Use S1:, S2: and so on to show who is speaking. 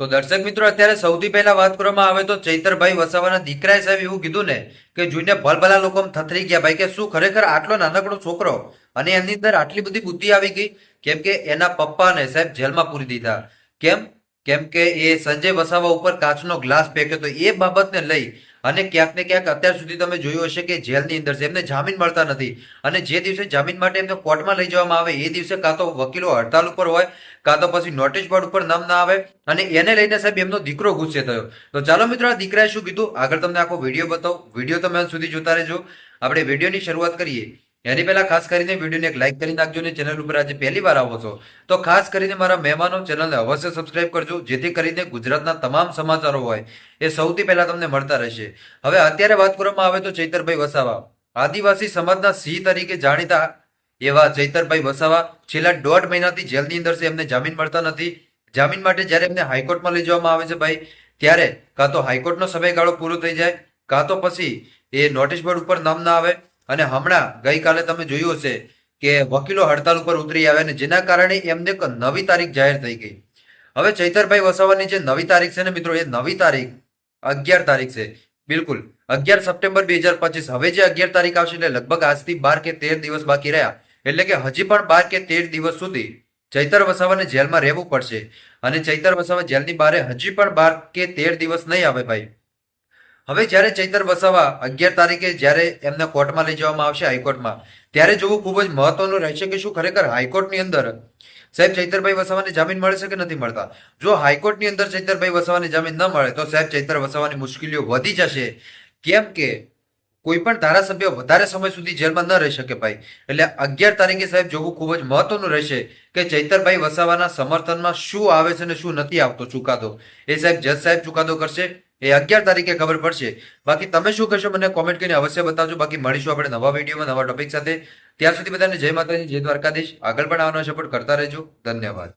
S1: તો દર્શક મિત્રો, અત્યારે સૌથી પહેલા વાત કરવામાં આવે તો ચૈતરભાઈ વસાવાના દીકરાએ સાહેબ એવું કીધું ને કે જોઈને ભલભલા લોકો થથરી ગયા. ભાઈ કે શું ખરેખર આટલો નાનકડો છોકરો અને એની અંદર આટલી બધી બુદ્ધિ આવી ગઈ? કેમ કે એના પપ્પાને સાહેબ જેલમાં પૂરી દીધા. કેમ? કેમ કે એ સંજય વસાવા ઉપર કાચનો ગ્લાસ ફેંક્યો તો એ બાબતને લઈ અને ક્યાંક ને ક્યાંક અત્યાર સુધી તમે જોયું હશે કે જેલની અંદર છે એમને જામીન મળતા નથી અને જે દિવસે જામીન માટે એમને કોર્ટમાં લઈ જવામાં આવે એ દિવસે કાં તો વકીલો હડતાલ ઉપર હોય, કાં તો પછી નોટિસ બોર્ડ ઉપર નામ ના આવે અને એને લઈને સાહેબ એમનો દીકરો ગુસ્સે થયો. તો ચાલો મિત્રો, આ દીકરાએ શું કીધું? આગળ તમને આખો વીડિયો બતાવો. વીડિયો તમે અંત સુધી જોતા રહેજો. આપણે વિડીયોની શરૂઆત કરીએ. એની પહેલા ખાસ કરીને વિડીયોને એક લાઈક કરી નાખજો અને ચેનલ ઉપર આજે પહેલી વાર આવો છો, તો ખાસ કરીને મારા મહેમાનો ચેનલને અવશ્ય સબસ્ક્રાઇબ કરજો, જેથી કરીને ગુજરાતના તમામ સમાચારો હોય એ સૌથી પહેલા તમને મળતા રહેશે. હવે અત્યારે વાત કરવામાં આવે તો ચૈતરભાઈ વસાવા, આદિવાસી સમાજના સિંહ તરીકે જાણીતા એવા ચૈતરભાઈ વસાવા, છેલ્લા દોઢ મહિનાથી જેલની અંદર છે, એમને જામીન મળતા નથી. જામીન માટે જ્યારે એમને હાઈકોર્ટમાં લઈ જવામાં આવે છે ભાઈ, ત્યારે કાં તો હાઈકોર્ટનો સમયગાળો પૂરો થઈ જાય, કાં તો પછી એ નોટિસ બોર્ડ ઉપર નામ ના આવે અને હમણાં ગઈકાલે તમે જોયું હશે કે વકીલો હડતાલ ઉપર ઉતરી આવ્યા અને જેના કારણે એમને નવી તારીખ જાહેર થઈ ગઈ. હવે ચૈતરભાઈ વસાવાની જે નવી તારીખ છે ને મિત્રો, એ નવી તારીખ અગિયાર તારીખ છે. બિલકુલ. અગિયાર સપ્ટેમ્બર બે હજાર પચીસ. હવે જે અગિયાર તારીખ આવશે એટલે લગભગ આજથી બાર કે તેર દિવસ બાકી રહ્યા. એટલે કે હજી પણ બાર કે તેર દિવસ સુધી ચૈતર વસાવાને જેલમાં રહેવું પડશે. અને ચૈતર વસાવા જેલની બારે હજી પણ બાર કે તેર દિવસ નહીં આવે ભાઈ. હવે જ્યારે ચૈતર વસાવા અગિયાર તારીખે જ્યારે એમને કોર્ટમાં લઈ જવામાં આવશે હાઈકોર્ટમાં, ત્યારે જોવું ખૂબ જ મહત્વનું રહેશે કે શું ખરેખર હાઈકોર્ટની અંદર સાહેબ ચૈતરભાઈ વસાવાને જામીન મળે છે કે નથી મળતા? જો હાઈકોર્ટની અંદર ચૈતરભાઈ વસાવાને જામીન ન મળે, તો સાહેબ ચૈતર વસાવાની મુશ્કેલીઓ વધી જશે. કેમ કે કોઈ પણ ધારાસભ્ય વધારે સમય સુધી જેલમાં ન રહી શકે ભાઈ. એટલે અગિયાર તારીખે સાહેબ જોવું ખૂબ જ મહત્વનું રહેશે કે ચૈતરભાઈ વસાવાના સમર્થનમાં શું આવે છે અને શું નથી આવતો ચુકાદો. એ સાહેબ જજ સાહેબ ચુકાદો કરશે. એ અગિયાર તારીખે ખબર પડશે. બાકી તમે શું કહેશો મને કોમેન્ટ કરીને અવશ્ય બતાવજો. બાકી મળીશું આપણે નવા વિડીયોમાં, નવા ટોપિક સાથે. ત્યાં સુધી બધાને જય માતાજી, જય દ્વારકાધીશ. આગળ પણ આવવાનો સપોર્ટ કરતા રહેજો. ધન્યવાદ.